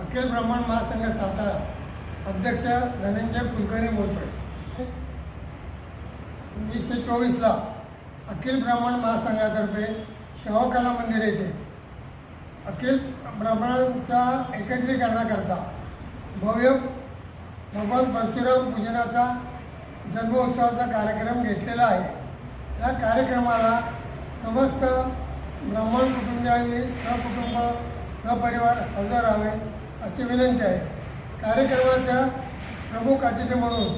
अखिल ब्राह्मण महासंघ सातारा अध्यक्ष धनंजय कुलकर्णी बोलतोय. वीसशे चोवीसला अखिल ब्राह्मण महासंघातर्फे शिवकला मंदिर येथे अखिल ब्राह्मणांच्या एकत्रीकरणाकरता भव्य भगवान परशुराम पूजनाचा जन्मोत्सवाचा कार्यक्रम घेतलेला आहे. या कार्यक्रमाला समस्त ब्राह्मण कुटुंबियांनी सहकुटुंब सपरिवार हजर राहावे अशी विनंती आहे. कार्यक्रमाच्या प्रमुख अतिथी म्हणून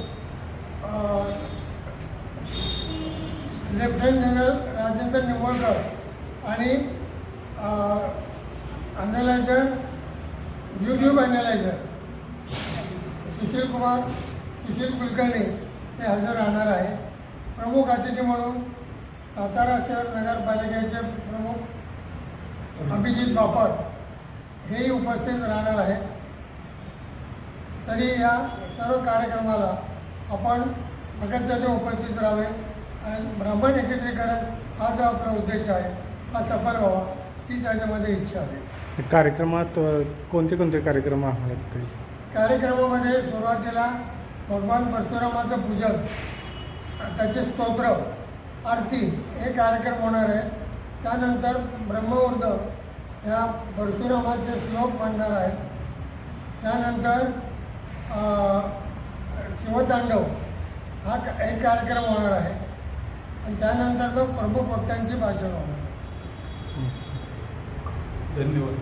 लेफ्टनंट जनरल राजेंद्र निंबोळकर आणि analyser YouTube analyser Sushil Kumar Sushil Kulkarni हे हजर राहणार आहेत. प्रमुख अतिथी म्हणून सातारा शहर नगरपालिकेचे प्रमुख अभिजित बापट हेही उपस्थित राहणार आहेत तरी या सर्व कार्यक्रमाला आपण अगत्याने उपस्थित राहावे आणि ब्राह्मण एकत्रीकरण हा जो आपला उद्देश आहे हा सफल व्हावा हीच याच्यामध्ये इच्छा आहे. कार्यक्रमात कोणते कोणते कार्यक्रम आहेत काही कार्यक्रमामध्ये सुरुवातीला भगवान परशुरामाचं पूजन त्याचे स्तोत्र आरती हे कार्यक्रम होणार आहे. त्यानंतर ब्रह्मवृद्ध या परशुरामाचे श्लोक मांडणार आहेत त्यानंतर शिवतांडव हा एक कार्यक्रम होणार आहे. आणि त्यानंतर मग प्रमुख वक्त्यांची भाषण होणार आहे. धन्यवाद.